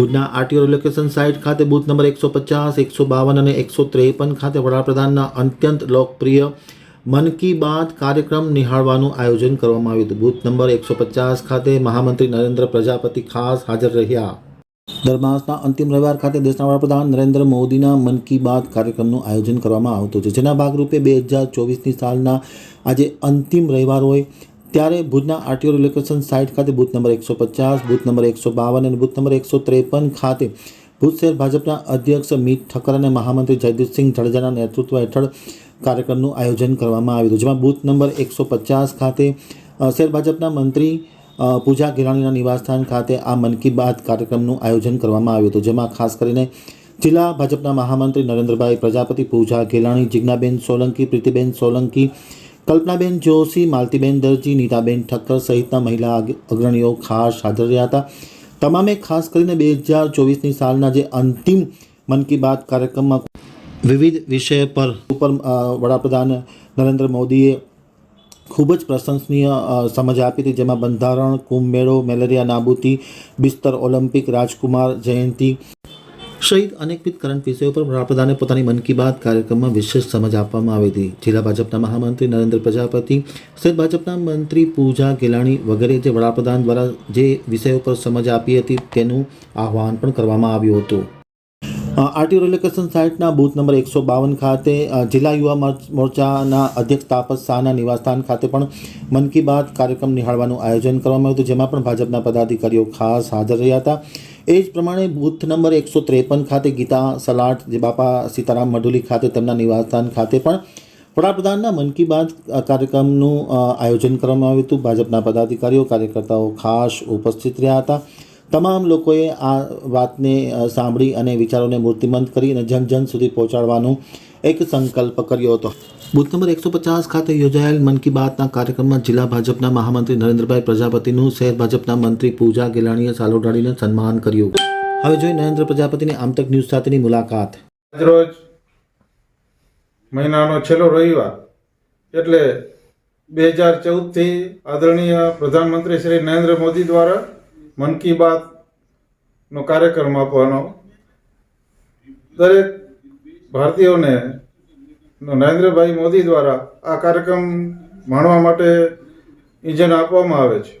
ભુજના RTO relocation site ખાતે booth number એકસો પચાસ, એકસો બાવન અને એકસો ત્રેપન ખાતે વડાપ્રધાનના અત્યંત લોકપ્રિય મન કી બાત કાર્યક્રમ નિહાળવાનું આયોજન કરવામાં આવ્યું હતું. બૂથ નંબર એકસો પચાસ ખાતે મહામંત્રી નરેન્દ્ર પ્રજાપતિ ખાસ હાજર રહ્યા. દર માસના અંતિમ રવિવાર ખાતે દેશના વડાપ્રધાન નરેન્દ્ર મોદીના મન કી બાત કાર્યક્રમનું આયોજન કરવામાં આવતું છે. જેના ભાગરૂપે બે હજાર ચોવીસની સાલના આજે અંતિમ રવિવાર હોય ત્યારે ભુજના આરટીઓ રિલોકેશન સાઇટ ખાતે બૂથ નંબર એકસો પચાસ, બૂથ નંબર એકસો બાવન અને બૂથ નંબર એકસો ત્રેપન ખાતે ભુજ શહેર ભાજપના અધ્યક્ષ મિત ઠક્કર અને મહામંત્રી જયદીપસિંહ જાડેજાના નેતૃત્વ હેઠળ કાર્યક્રમનું આયોજન કરવામાં આવ્યું હતું, જેમાં બૂથ નંબર એકસો પચાસ ખાતે શહેર ભાજપના મંત્રી પૂજા ગિરાણીના નિવાસસ્થાન ખાતે આ મન કી બાત કાર્યક્રમનું આયોજન કરવામાં આવ્યું હતું, જેમાં ખાસ કરીને જિલ્લા ભાજપના મહામંત્રી નરેન્દ્રભાઈ પ્રજાપતિ, પૂજા ગેલાણી જિજ્ઞાબેન સોલંકી, પ્રીતિબેન સોલંકી કલ્પનાબેન જોશી, માલતીબેન દરજી, નીતાબેન ઠક્કર સહિતના મહિલા અગ્રણીઓ ખાસ હાજર રહ્યા હતા. તમામે ખાસ કરીને બે હજાર ચોવીસની સાલના જે અંતિમ મન કી બાત કાર્યક્રમમાં વિવિધ વિષય પર ઉપર વડાપ્રધાન નરેન્દ્ર મોદીએ ખૂબ જ પ્રશંસનીય સમજ આપી હતી, જેમાં બંધારણ કુંભ મેળો મેલેરિયા નાબૂદી, બિસ્તર ઓલિમ્પિક, રાજકુમાર જયંતી સહિત અનેકવિધ કરંટ વિષયો પર વડાપ્રધાને પોતાની મન કી બાત કાર્યક્રમમાં વિશેષ સમજ આપવામાં આવી હતી. જિલ્લા ભાજપના મહામંત્રી નરેન્દ્ર પ્રજાપતિ, સહિત ભાજપના મંત્રી પૂજા ગેલાણી વગેરે જે વડાપ્રધાન દ્વારા જે વિષયો પર સમજ આપી હતી તેનું આહવાન પણ કરવામાં આવ્યું હતું. આરટીઓ લોકેશન સાઇટના બૂથ નંબર એકસો બાવન ખાતે જિલ્લા યુવા મોર- મોરચાના અધ્યક્ષ તાપસ શાહના નિવાસસ્થાન ખાતે પણ મન કી બાત કાર્યક્રમ નિહાળવાનું આયોજન કરવામાં આવ્યું હતું, જેમાં પણ ભાજપના પદાધિકારીઓ ખાસ હાજર રહ્યા હતા. એ જ પ્રમાણે બૂથ નંબર એકસો ત્રેપન ખાતે ગીતા સલાટ, જે બાપા સીતારામ મઢુલી ખાતે તેમના નિવાસસ્થાન ખાતે પણ વડાપ્રધાનના મન કી બાત કાર્યક્રમનું આયોજન કરવામાં આવ્યું હતું. ભાજપના પદાધિકારીઓ, કાર્યકર્તાઓ ખાસ ઉપસ્થિત રહ્યા હતા. તમામ લોકોએ આ વાતને સાંભળી અને વિચારોને મૂર્તિમંત કરી અને જન જન સુધી પહોંચાડવાનો એક સંકલ્પ કર્યો હતો. બુથ નંબર એકસો પચાસ ખાતે યોજાયેલ મન કી બાતના કાર્યક્રમમાં જિલ્લા ભાજપના મહામંત્રી નરેન્દ્રભાઈ પ્રજાપતિનું, શહેર ભાજપના મંત્રી પૂજા ગેલાણીએ સાલોડાડીને સન્માન કર્યું. હવે જોઈ નરેન્દ્ર પ્રજાપતિની આમતક ન્યૂઝ સાથેની મુલાકાત. આજરોજ મહિનાનો છેલ્લો રવિવાર, એટલે બે હજાર ચૌદથી આદરણીય પ્રધાનમંત્રી શ્રી નરેન્દ્ર મોદી દ્વારા મન કી બાતનો કાર્યક્રમ આપવાનો. દરેક ભારતીયોને નરેન્દ્રભાઈ મોદી દ્વારા આ કાર્યક્રમ માણવા માટે ઇજન આપવામાં આવે છે.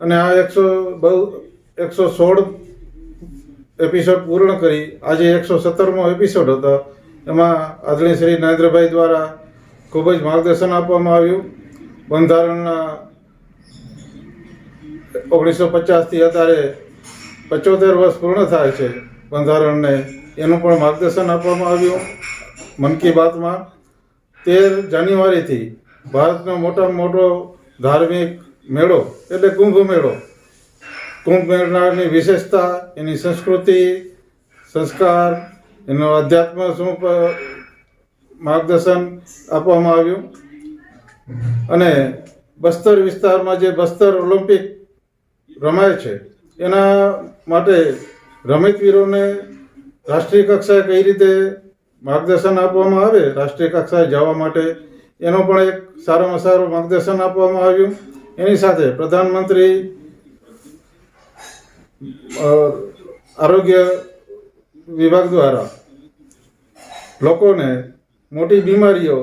અને આ એકસો બહુ, એકસો સોળ એપિસોડ પૂર્ણ કરી, આજે એકસો સત્તરમો એપિસોડ હતો, એમાં આદરણીય શ્રી નરેન્દ્રભાઈ દ્વારા ખૂબ જ માર્ગદર્શન આપવામાં આવ્યું. બંધારણના ઓગણીસો પચાસથી અત્યારે પચોતેર વર્ષ પૂર્ણ થાય છે બંધારણને એનું પણ માર્ગદર્શન આપવામાં આવ્યું. મન કી બાતમાં તેર જાન્યુઆરીથી ભારતનો મોટામાં મોટો ધાર્મિક મેળો એટલે કુંભ મેળો. કુંભ મેળાની વિશેષતા, એની સંસ્કૃતિ, સંસ્કાર, એનો અધ્યાત્મ શું માર્ગદર્શન આપવામાં આવ્યું. અને બસ્તર વિસ્તારમાં જે બસ્તર ઓલિમ્પિક રમાય છે, એના માટે રમતવીરોને રાષ્ટ્રીય કક્ષાએ કઈ રીતે માર્ગદર્શન આપવામાં આવે, રાષ્ટ્રીય કક્ષાએ જવા માટે એનો પણ એક સારામાં સારું માર્ગદર્શન આપવામાં આવ્યું. એની સાથે પ્રધાનમંત્રી આરોગ્ય વિભાગ દ્વારા લોકોને મોટી બીમારીઓ,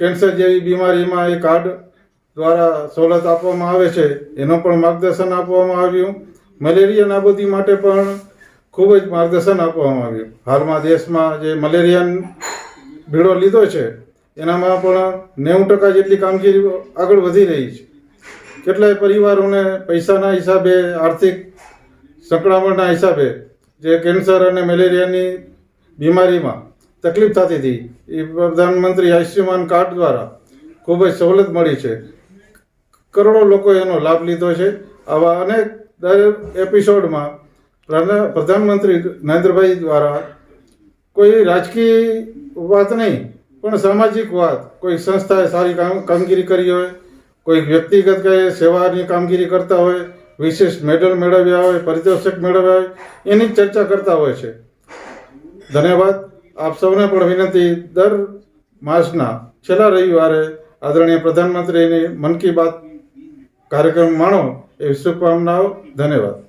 કેન્સર જેવી બીમારીમાં એ કાર્ડ દ્વારા સવલત આપવામાં આવે છે, એનું પણ માર્ગદર્શન આપવામાં આવ્યું. મલેરિયા નાબૂદી માટે પણ ખૂબ જ માર્ગદર્શન આપવામાં આવ્યું. હાલમાં દેશમાં જે મલેરિયા ભીડો લીધો છે, એનામાં પણ નેવું ટકા જેટલી કામગીરી આગળ વધી રહી છે. કેટલાય પરિવારોને પૈસાના હિસાબે, આર્થિક સંકળામણના હિસાબે જે કેન્સર અને મેલેરિયાની બીમારીમાં તકલીફ થતી હતી, એ પ્રધાનમંત્રી આયુષ્યમાન કાર્ડ દ્વારા ખૂબ જ સવલત મળી છે. કરોડો લોકોએ એનો લાભ લીધો છે. આવા અનેક દરેક એપિસોડમાં પ્રધાનમંત્રી નરેન્દ્રભાઈ દ્વારા કોઈ રાજકીય વાત નહીં, પણ સામાજિક વાત. કોઈ સંસ્થાએ સારી કામ કામગીરી કરી હોય, કોઈ વ્યક્તિગત કે સેવાની કામગીરી કરતા હોય, વિશેષ મેડલ મેળવ્યા હોય, પારિતોષિક મેળવ્યા હોય, એની ચર્ચા કરતા હોય છે. ધન્યવાદ. આપ સૌને પણ વિનંતી, દર માસના છેલ્લા રવિવારે આદરણીય પ્રધાનમંત્રીની મન કી બાત કાર્યક્રમ માણો એવી શુભકામનાઓ. ધન્યવાદ.